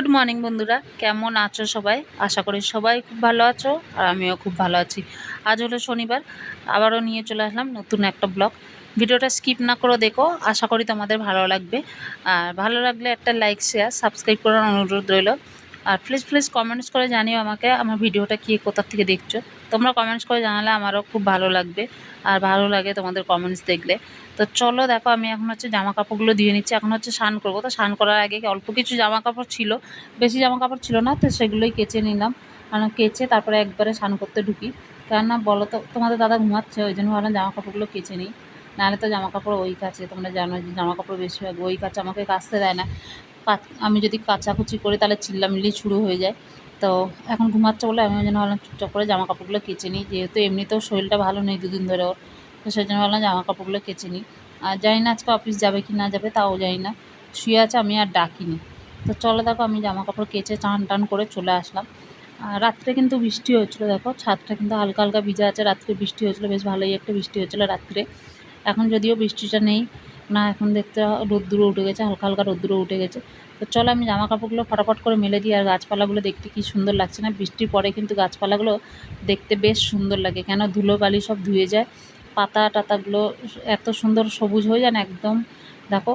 Good morning বন্ধুরা। কেমন আছো সবাই? আশা করি সবাই খুব ভালো আছো আর আমিও খুব ভালো আছি। আজ হলো শনিবার, আবারও নিয়ে চলে আসলাম নতুন একটা ব্লগ। ভিডিওটা স্কিপ না করে দেখো, আশা করি তোমাদের ভালো লাগবে। আর ভালো লাগলে একটা লাইক, শেয়ার, সাবস্ক্রাইব করার অনুরোধ রইল। আর প্লিজ প্লিজ কমেন্টস করে জানিও আমাকে, আমার ভিডিওটা কী, কোথার থেকে দেখছ। তোমরা কমেন্টস করে জানালে আমারও খুব ভালো লাগবে, আর ভালো লাগে তোমাদের কমেন্টস দেখলে। তো চলো দেখো, আমি এখন হচ্ছে জামা কাপড়গুলো দিয়ে নিচ্ছি, এখন হচ্ছে স্নান করব। তো স্নান করার আগে অল্প কিছু জামা কাপড় ছিল, বেশি জামা কাপড় ছিল না, তো সেগুলোই কেচে নিলাম। কারণ কেচে তারপরে একবারে স্নান করতে ঢুকি। কেননা বলো তো, তোমাদের দাদা ঘুমাচ্ছে, ওই জন্য ভাবলাম জামা কাপড়গুলো কেচে নিই। নাহলে তো জামা কাপড় ওই কাছে, তোমরা জানো যে জামা কাপড় বেশিরভাগ ওই কাছে আমাকে কাচতে দেয় না। আমি যদি কাচাকুচি করি তাহলে চিল্লামিল্লি শুরু হয়ে যায়। তো এখন ঘুমাচ্ছে বলে আমি জন্য ভাবলাম চুপচাপ করে জামা কাপড়গুলো কেচে নিই, যেহেতু এমনিতেও শরীরটা ভালো নেই দুদিন ধরে ওর, তো সেই জন্য ভাবলাম জামা কাপড়গুলো কেচে নিই। আর জানি না আজকে অফিস যাবে কি না যাবে তাও জানি না, শুয়ে আছে আমি আর ডাকিনি। তো চলো দেখো আমি জামা কাপড় কেচে চান টান করে চলে আসলাম। আর রাত্রে কিন্তু বৃষ্টি হয়েছিলো দেখো, ছাদটা কিন্তু হালকা হালকা ভিজা আছে, রাত্রে বৃষ্টি হয়েছিলো, বেশ ভালোই একটা বৃষ্টি হয়েছিলো রাত্রে। এখন যদিও বৃষ্টিটা নেই না, এখন দেখতে রোদ্দুরও উঠে গেছে, হালকা হালকা রোদ্দুরও উঠে গেছে। তো চলো আমি জামা কাপড়গুলো ফটাফট করে মেলে দিই আর গাছপালাগুলো দেখতে কি সুন্দর লাগছে না। বৃষ্টির পরে কিন্তু গাছপালাগুলো দেখতে বেশ সুন্দর লাগে। কেন ধুলো বালি সব ধুয়ে যায়। পাতা টাতাগুলো এত সুন্দর সবুজ হয়ে যায় না একদম। দেখো,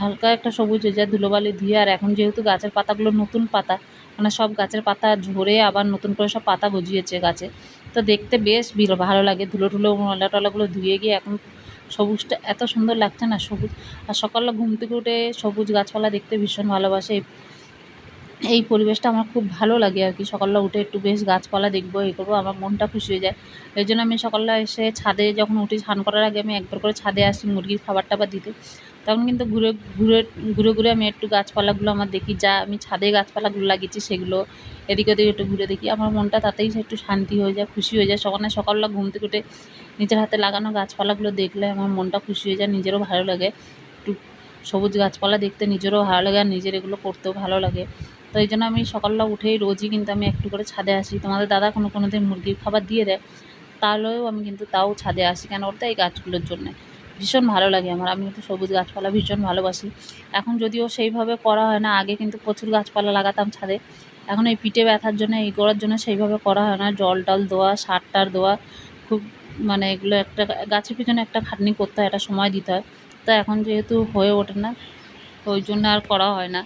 হালকা একটা সবুজ হয়ে যায় ধুলোবালি ধুয়ে। আর এখন যেহেতু গাছের পাতাগুলো নতুন পাতা মানে সব গাছের পাতা ঝরে আবার নতুন করে সব পাতা গজিয়েছে গাছে। তো দেখতে বেশ ভালো লাগে। ধুলো টুলো টলাগুলো ধুয়ে গিয়ে এখন সবুজটা এত সুন্দর লাগছে না, সবুজ। আর সকালে ঘুম থেকে উঠে সবুজ গাছপালা দেখতে ভীষণ ভালোবাসে। এই পরিবেশটা আমার খুব ভালো লাগে আর কি। সকালবেলা উঠে একটু বেশ গাছপালা দেখব এই করব, আমার মনটা খুশি হয়ে যায়। এই জন্য আমি সকালবেলা এসে ছাদে যখন উঠি, স্নান করার আগে আমি একবার করে ছাদে আসি মুরগির খাবার টাবার দিতে। তখন কিন্তু ঘুরে ঘুরে ঘুরে ঘুরে আমি একটু গাছপালাগুলো আমার দেখি। যা আমি ছাদে গাছপালাগুলো লাগিয়েছি সেগুলো এদিক ওদিকে একটু ঘুরে দেখি। আমার মনটা তাতেই একটু শান্তি হয়ে যায়, খুশি হয়ে যায়। সকালে, সকালবেলা ঘুম থেকে উঠে নিজের হাতে লাগানো গাছপালাগুলো দেখলে আমার মনটা খুশি হয়ে যায়, নিজেরও ভালো লাগে। একটু সবুজ গাছপালা দেখতে নিজেরও ভালো লাগে আর নিজের এগুলো করতেও ভালো লাগে। তো এই জন্য আমি সকালবেলা উঠেই রোজই কিন্তু আমি একটু করে ছাদে আসি। তোমাদের দাদা কোনো কোনো দিন মুরগির খাবার দিয়ে দেয়, তাহলেও আমি কিন্তু তাও ছাদে আসি কেন? ওটা এই গাছগুলোর জন্যে। ভীষণ ভালো লাগে আমার। আমি কিন্তু সবুজ গাছপালা ভীষণ ভালোবাসি। এখন যদিও সেইভাবে করা হয় না, আগে কিন্তু প্রচুর গাছপালা লাগাতাম ছাদে। এখন এই পিঠে ব্যথার জন্য, এই করার জন্য সেইভাবে করা হয় না। জল টল দেওয়া, সার টার দেওয়া, খুব মানে এগুলো একটা গাছের পিছনে একটা খাটনি করতে হয়, একটা সময় দিতে হয়। তো এখন যেহেতু হয়ে ওঠে না ওই জন্য আর করা হয় না।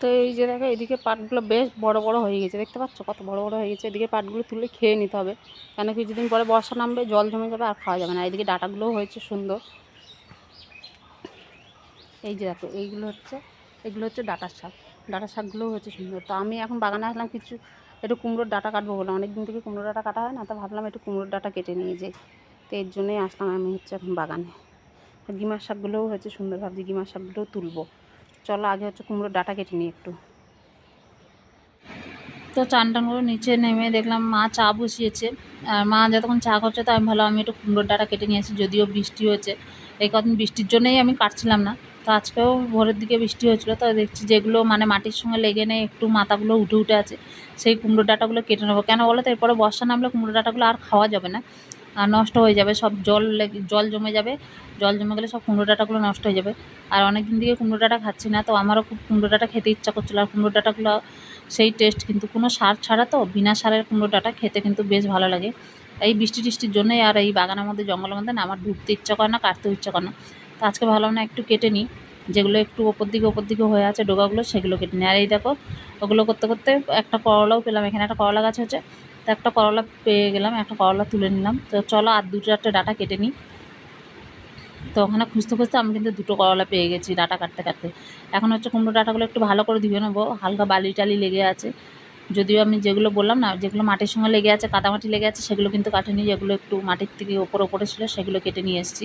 তো এই যে দেখো, এদিকে পাটগুলো বেশ বড় বড় হয়ে গেছে। দেখতে পাচ্ছ কত বড় বড় হয়ে গেছে? এদিকে পাটগুলো তুলে খেয়ে নিতে হবে। কেন কিছুদিন পরে বর্ষা নামবে, জল জমে যাবে আর খাওয়া যাবে না। এদিকে ডাটাগুলোও হয়েছে সুন্দর। এই যে দেখো, এইগুলো হচ্ছে, এগুলো হচ্ছে ডাটার শাক। ডাটার শাকগুলোও হচ্ছে সুন্দর। তো আমি এখন বাগানে আসলাম কিছু, একটু কুমড়োর ডাটা কাটবো বলে। অনেক দিন থেকে কুমড়োর ডাটা কাটা হয় না, তো ভাবলাম একটু কুমড়োর ডাটা কেটে নিয়ে যাই। তো এর জন্যই আসলাম আমি হচ্ছে এখন বাগানে। গিমার শাকগুলোও হচ্ছে সুন্দর, ভাবছি গিমার শাকগুলোও তুলবো। চলো আগে হচ্ছে কুমড়োর ডাটা কেটে নিই একটু। তো চান টান করে নিচে নেমে দেখলাম মা চা বসিয়েছে। আর মা যতক্ষণ চা করছে তো আমি ভালো আমি একটু কুমড়োর ডাটা কেটে নিয়েছি যদিও বৃষ্টি হয়েছে। এই কদিন বৃষ্টির জন্যই আমি কাটছিলাম না। তো আজকেও ভোরের দিকে বৃষ্টি হয়েছিলো, তো দেখছি যেগুলো মানে মাটির সঙ্গে লেগে নেই, একটু মাথাগুলো উঠে উঠে আছে, সেই কুমড়ো ডাটাগুলো কেটে নেব। কেন বলো তো? এরপরে বর্ষা নামলে কুমড়ো ডাটাগুলো আর খাওয়া যাবে না। নষ্ট হয়ে যাবে, সব জল জল জমে যাবে। জল জমে গেলে সব কুমড়ো ডাঁটাগুলো নষ্ট হয়ে যাবে। আর অনেক দিন থেকে কুমড়ো ডাঁটা খাচ্ছি না, তো আমারও খুব কুমড়ো ডাঁটা খেতে ইচ্ছা করছিল। আর কুমড়ো ডাঁটাগুলো, সেই টেস্ট কিন্তু কোনো সার ছাড়া তো, বিনা সারের কুমড়ো ডাঁটা খেতে কিন্তু বেশ ভালো লাগে। এই বৃষ্টি টিষ্টির জন্যই আর এই বাগানের মধ্যে, জঙ্গলের মধ্যে না, আমার ঢুকতে ইচ্ছা করে না, কাটতেও ইচ্ছা করে না। তো আজকে ভালো না, একটু কেটে নিই। যেগুলো একটু ওপর দিকে ওপর দিকে হয়ে আছে ডোগাগুলো, সেগুলো কেটে নিই। আর এই দেখো, ওগুলো করতে করতে একটা করলাও পেলাম। এখানে একটা করলা গাছ হচ্ছে একটা করলা পেয়ে গেলাম, একটা করলা তুলে নিলাম। তো চলো আর দুটো একটা ডাটা কেটে নিই। তো ওখানে খুঁজতে খুঁজতে আমি কিন্তু দুটো করলা পেয়ে গেছি ডাটা কাটতে কাটতে। এখন হচ্ছে কুমড়ো ডাটাগুলো একটু ভালো করে ধুয়ে নেব, হালকা বালি টালি লেগে আছে। যদিও আমি যেগুলো বললাম না, যেগুলো মাটির সঙ্গে লেগে আছে, কাদামাটি লেগে আছে, সেগুলো কিন্তু কাটেনি, যেগুলো একটু মাটির থেকে ওপর ওপরে ছিল, সেগুলো কেটে নিয়ে এসেছি।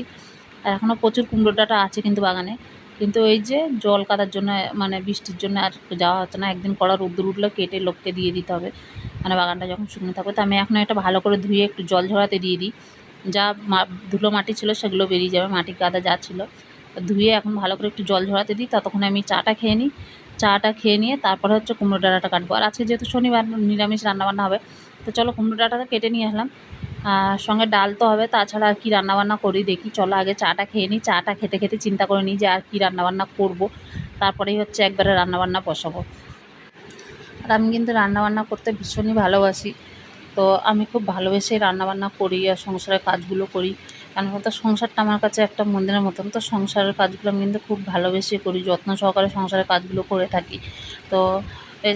আর এখনও প্রচুর কুমড়ো ডাটা আছে কিন্তু বাগানে। কিন্তু এই যে জল কাদার জন্য মানে বৃষ্টির জন্য আর যাওয়া হচ্ছে না। একদিন কড়া রোদ্দুর উঠলে কেটে লোককে দিয়ে দিতে হবে। মানে বাগানটা যখন শুকনো থাকবে, তো আমি এখন একটা ভালো করে ধুয়ে একটু জল ঝরাতে দিয়ে দিই। যা ধুলো মাটি ছিল সেগুলো বেরিয়ে যাবে, মাটি কাদা যা ছিল। ধুয়ে এখন ভালো করে একটু জল ঝরাতে দিই। ততক্ষণ আমি চাটা খেয়ে নিই। চাটা খেয়ে নিয়ে তারপরে হচ্ছে কুমড়ো ডাঁটাটা কাটবো। আর আজকে যেহেতু শনিবার, নিরামিষ রান্নাবান্না হবে, তো চলো কুমড়ো ডাঁটাটা কেটে নিয়ে আসলাম। সঙ্গে ডাল তো হবে, তাছাড়া আর কী রান্নাবান্না করি দেখি। চলো আগে চাটা খেয়ে নিই, চাটা খেতে খেতে চিন্তা করে নিই যে আর কী রান্নাবান্না করব। তারপরেই হচ্ছে একবারে রান্নাবান্না বসাবো। আর আমি কিন্তু রান্নাবান্না করতে ভীষণই ভালোবাসি। তো আমি খুব ভালোবেসেই রান্নাবান্না করি আর সংসারের কাজগুলো করি। কারণ বলতো সংসারটা আমার কাছে একটা মন্দিরের মতন। তো সংসারের কাজগুলো আমি কিন্তু খুব ভালোবেসে করি, যত্ন সহকারে সংসারের কাজগুলো করে থাকি। তো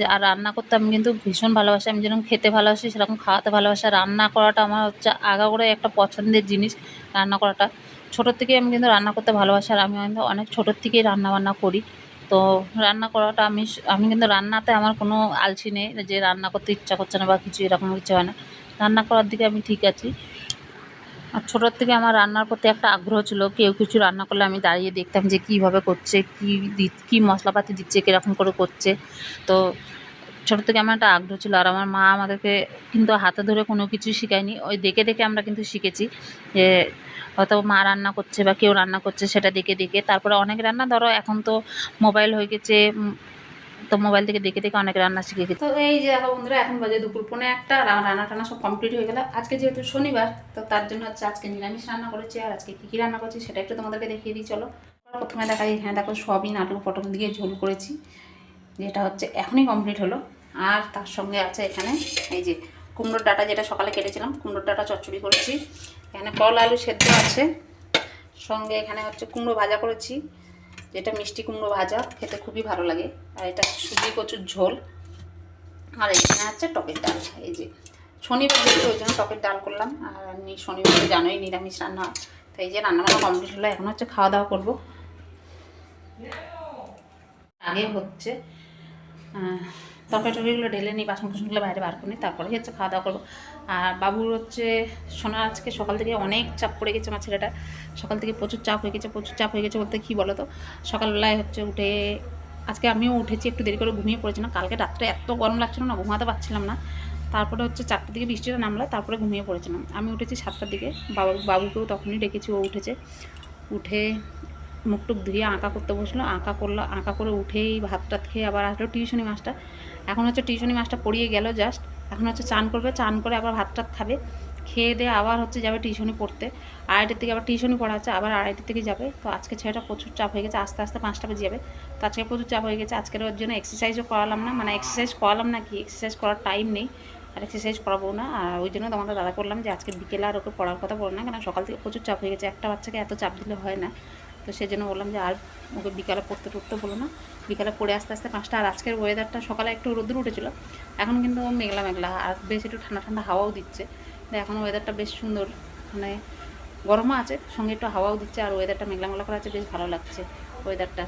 আর রান্না করতে আমি কিন্তু ভীষণ ভালোবাসি। আমি যেরকম খেতে ভালোবাসি, সেরকম খাওয়াতে ভালোবাসি। রান্না করাটা আমার হচ্ছে আগাগোড়াই একটা পছন্দের জিনিস রান্না করাটা। ছোটোর থেকেই আমি কিন্তু রান্না করতে ভালোবাসি। আর আমি কিন্তু অনেক ছোটোর থেকেই রান্না বান্না করি। তো রান্না করাটা আমি আমি কিন্তু রান্নাতে আমার কোনো আলসি নেই যে রান্না করতে ইচ্ছা করছে না বা কিছু এরকম কিছু হয় না। রান্না করার দিকে আমি ঠিক আছি। আর ছোটোর থেকে আমার রান্নার প্রতি একটা আগ্রহ ছিল। কেউ কিছু রান্না করলে আমি দাঁড়িয়ে দেখতাম যে কীভাবে করছে, কী দি, কী মশলাপাতি দিচ্ছে, কীরকম করে করছে। তো ছোটো থেকে আমার একটা আগ্রহ ছিল। আর আমার মা আমাদেরকে কিন্তু হাতে ধরে কোনো কিছুই শেখায়নি। ওই দেখে দেখে আমরা কিন্তু শিখেছি যে হয়তো মা রান্না করছে বা কেউ রান্না করছে, সেটা দেখে দেখে। তারপরে অনেক রান্না ধরো, এখন তো মোবাইল হয়ে গেছে তো মোবাইল থেকে দেখে দেখে অনেক রান্না শিখে গেছে। তো এই যে দেখো বন্ধুরা, এখন বাজে দুপুর পৌনে একটা রান্না টান্না সব কমপ্লিট হয়ে গেল। আজকে যেহেতু শনিবার, তো তার জন্য হচ্ছে আজকে নিরামিষ রান্না করেছি, আর আজকে কী কী রান্না করছি সেটা একটু তোমাদেরকে দেখিয়ে দিই, চলো। প্রথমে দেখাই হ্যাঁ দেখো সয়াবিন, আলু, পটল দিয়ে ঝোল করেছি, যেটা হচ্ছে এখনই কমপ্লিট হলো। আর তার সঙ্গে আছে এখানে, এই যে কুমড়োর ডাটা যেটা সকালে কেটেছিলাম, কুমড়োর ডাটা চচ্চড়ি করেছি। এখানে কল, আলু সেদ্ধ আছে। সঙ্গে এখানে হচ্ছে কুমড়ো ভাজা করেছি। যেটা মিষ্টি কুমড়ো ভাজা, খেতে খুবই ভালো লাগে। আর এটা সুজি কচুর ঝোল। আর এখানে হচ্ছে টকের ডাল। এই যে শনিবার যেহেতু, ওই জন্য টকের ডাল করলাম। আর এমনি শনিবার জানোই নিরামিষ রান্না। হয় তো এই যে রান্না বান্না কমপ্লিট হলো, এখন হচ্ছে খাওয়া দাওয়া করব। আগে হচ্ছে তরকারি টরকারিগুলো ঢেলে নিই বাসন কুসনগুলো বাইরে বার করে তারপরে হচ্ছে খাওয়া দাওয়া করব। আর বাবুর হচ্ছে, সোনা আজকে সকাল থেকে অনেক চাপ পড়ে গেছে আমার ছেলেটা সকাল থেকে প্রচুর চাপ হয়ে গেছে, প্রচুর চাপ হয়ে গেছে বলতে কী বলো তো সকালবেলায় হচ্ছে উঠে, আজকে আমিও উঠেছি, একটু দেরি করে ঘুমিয়ে পড়েছিলাম কালকে রাত্রে এত গরম লাগছিল না, ঘুমাতে পারছিলাম না। তারপরে হচ্ছে চারটার দিকে বৃষ্টিটা নামলো তারপরে ঘুমিয়ে পড়েছিলাম। আমি উঠেছি সাতটার দিকে, বাবু, বাবুকেও তখনই ডেকেছি, ও উঠেছে। উঠে মুখ টুক ধুয়ে আঁকা করতে বসল, আঁকা করল, আঁকা করে উঠেই ভাত টাত খেয়ে আবার আসলো টিউশনি মাস্টার এখন হচ্ছে টিউশনি মাস্টার পড়িয়ে গেল জাস্ট এখন হচ্ছে চান করবে, চান করে আবার ভাত টাত খাবে। খেয়ে দিয়ে আবার হচ্ছে যাবে টিউশনি পড়তে। আড়াইটার থেকে আবার টিউশনি পড়াচ্ছে আবার আড়াইটার থেকে যাবে। তো আজকে ছেলেটা প্রচুর চাপ হয়ে গেছে, আস্তে আস্তে পাঁচটা বেজে যাবে। তো আজকে প্রচুর চাপ হয়ে গেছে, আজকের ওর জন্য এক্সারসাইজও করালাম না মানে এক্সারসাইজ করালাম না কি এক্সারসাইজ করার টাইম নেই। আর এক্সারসাইজ করাবো না। আর ওই জন্য তোমাদের দাদা করলাম যে আজকে বিকেলে আর ওকে পড়ার কথা বলো না, কেন সকাল থেকে প্রচুর চাপ হয়ে গেছে, একটা বাচ্চাকে এত চাপ দিলে হয় না। তো সেই জন্য বললাম যে আর ওকে বিকালে পড়তে টড়তে বলো না। বিকালে পড়ে আস্তে আস্তে পাঁচটা আর আজকের ওয়েদারটা সকালে একটু রোদ্দুর উঠেছিল। এখন কিন্তু মেঘলা মেঘলা আর বেশ একটু ঠান্ডা ঠান্ডা হাওয়াও দিচ্ছে। এখন ওয়েদারটা বেশ সুন্দর মানে গরমও আছে, সঙ্গে একটু হাওয়াও দিচ্ছে আর ওয়েদারটা মেঘলা মেঘলা করে আছে, বেশ ভালো লাগছে ওয়েদারটা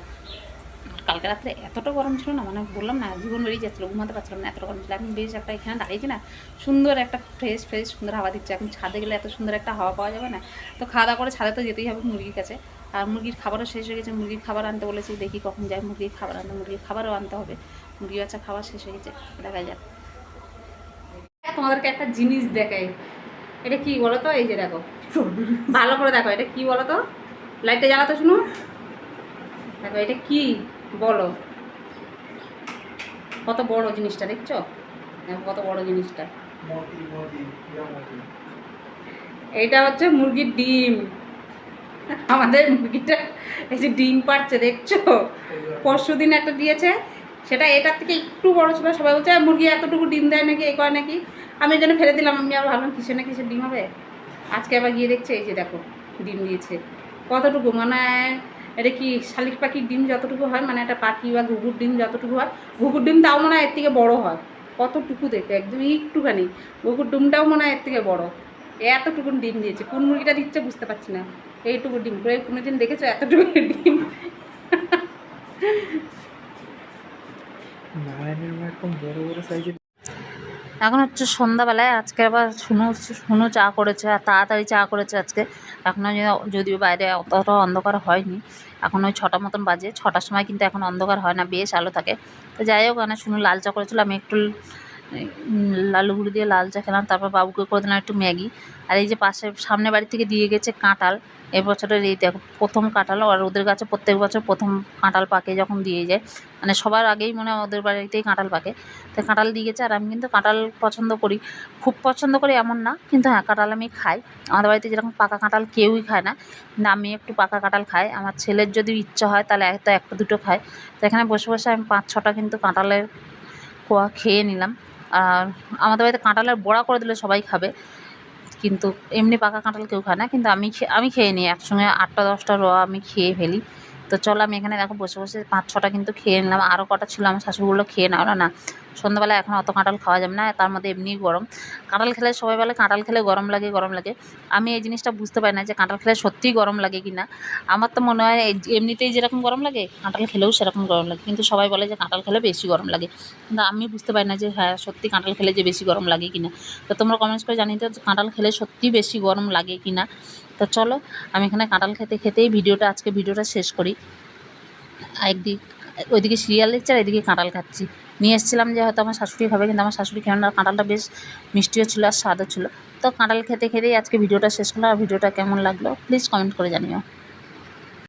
কালকে রাত্রে এতটা গরম ছিল না মানে বললাম না, জীবন বেরিয়ে যাচ্ছিল, ঘুমাতে পারছিলাম না, এতটা গরম ছিল। এখন বেশ একটা এখানে দাঁড়িয়েছি না, সুন্দর একটা ফ্রেশ ফ্রেশ সুন্দর হাওয়া দিচ্ছে। এখন ছাদে গেলে এত সুন্দর একটা হাওয়া পাওয়া যাবে না। তো খাওয়া দাওয়া করে ছাদে তো যেতেই হবে মুরগির কাছে। আর মুরগির খাবারও শেষ হয়ে গেছে। মুরগির খাবার আনতে বলেছি দেখি কখন যায়। মুরগির খাবার আনতে মুরগির খাবারও আনতে হবে। মুরগি বাচ্চা খাবার শেষ হয়ে গেছে। দেখা যাক। তোমাদেরকে একটা জিনিস দেখাই। এটা কি বলো তো এই যে দেখো। ভালো করে দেখো এটা কি বলো তো লাইটটা জ্বালাতো শুনো। দেখো এটা কি বলো? কত বড় জিনিসটা দেখছ? দেখো কত বড় জিনিসটা। এইটা হচ্ছে মুরগির ডিম। আমাদের মুরগিটা এই যে ডিম পাচ্ছে দেখছ? পরশু দিন একটা দিয়েছে, সেটা এটার থেকে একটু বড় ছিল, সবাই বলছে "আর মুরগি এতটুকু ডিম দেয় নাকি, এ করে নাকি? আমি জন্য ফেলে দিলাম, আমি আর ভাবলাম কিসে না কিসের ডিম হবে? আজকে আবার গিয়ে দেখছে, এই যে দেখো, ডিম দিয়েছে। কতটুকু? মানে এটা কি শালিক পাখির ডিম যতটুকু হয় মানে একটা পাখি বা ঘুঘুর ডিম যতটুকু হয়, ঘুঘুর ডিম তাও মনে হয় এর থেকে বড় হয়, কতটুকু দেখে একদম একটুখানি। ঘুঘুর ডিমটাও মনে হয় এর থেকে বড়। এতটুকু ডিম দিয়েছে, কোন মুরগিটা দিচ্ছে বুঝতে পারছি না। এইটুকু ডিম। করে কোনোদিন দেখেছ এতটুকু ডিম? এখন হচ্ছে সন্ধ্যাবেলায় আজকে আবার শুনো শুনো চা করেছে আর তাড়াতাড়ি চা করেছে আজকে। এখনও যদিও বাইরে অতটা অন্ধকার হয়নি এখন ওই ছটা মতন বাজে। ছটার সময় কিন্তু এখন অন্ধকার হয় না বেশ আলো থাকে। তো যাই হোক মানে শুনু লাল চা করেছিল আমি একটু লালু গুঁড়ি দিয়ে লাল চা খেলাম, তারপর বাবুকে করে দিলাম একটু ম্যাগি। আর এই যে পাশে, সামনে বাড়ি থেকে দিয়ে গেছে কাঁঠাল এবছরের এই দেখো, প্রথম কাঁঠাল, আর ওদের গাছে প্রত্যেক বছর প্রথম কাঁঠাল পাকে যখন দিয়ে যায় মানে সবার আগেই মনে হয় ওদের বাড়িতেই কাঁঠাল পাকে। তো কাঁঠাল দিয়ে গেছে, আর আমি কিন্তু কাঁঠাল পছন্দ করি। খুব পছন্দ করি এমন না, কিন্তু হ্যাঁ কাঁঠাল আমি খাই। আমাদের বাড়িতে যেরকম পাকা কাঁঠাল কেউই খায় না, কিন্তু আমি একটু পাকা কাঁঠাল খাই। আমার ছেলের যদি ইচ্ছা হয়, তাহলে একটা একটা দুটো খায়। তো এখানে বসে বসে আমি পাঁচ, ছটা কিন্তু কাঁঠালের কোয়া খেয়ে নিলাম। আর আমাদের বাড়িতে কাঁঠালের বড়া করে দিলে সবাই খাবে। কিন্তু এমনি পাকা কাঁঠাল কেউ খায় না, কিন্তু আমি আমি খেয়ে নিই। একসঙ্গে আটটা, দশটা র আমি খেয়ে ফেলি। তো চলো আমি এখানে দেখো বসে বসে পাঁচ ছটা কিন্তু খেয়ে নিলাম। আরও কটা ছিল, আমার শাশুড়িগুলো খেয়ে নাও না। সন্ধ্যাবেলা এখন অত কাঁঠাল খাওয়া যাবে না, তার মধ্যে এমনি গরম। কাঁঠাল খেলে সবাই বলে কাঁঠাল খেলে গরম লাগে গরম লাগে। আমি এই জিনিসটা বুঝতে পারি না যে কাঁঠাল খেলে সত্যিই গরম লাগে কি না। আমার তো মনে হয় এমনিতেই যেরকম গরম লাগে, কাঁঠাল খেলেও সেরকম গরম লাগে। কিন্তু সবাই বলে যে কাঁঠাল খেলে বেশি গরম লাগে। কিন্তু আমি বুঝতে পারি না যে হ্যাঁ সত্যি কাঁঠাল খেলে যে বেশি গরম লাগে কি না। তো তোমরা কমেন্টস করে জানিয়ে যে কাঁঠাল খেলে সত্যি বেশি গরম লাগে কি না। তো চলো, আমি এখানে কাঁঠাল খেতে খেতেই ভিডিওটা, আজকে ভিডিওটা শেষ করি। একদিক, ওইদিকে সিরিয়াল দেখছি আর এদিকে কাঁঠাল খাচ্ছি। নিয়ে এসেছিলাম যে হয়তো আমার শাশুড়ি খাবে কিন্তু আমার শাশুড়ি খেয়ে না কাঁঠালটা বেশ মিষ্টিও ছিল আর স্বাদও ছিল। তো কাঁটাল খেতে খেতেই আজকে ভিডিওটা শেষ করলাম। আর ভিডিওটা কেমন লাগল প্লিজ কমেন্ট করে জানিও।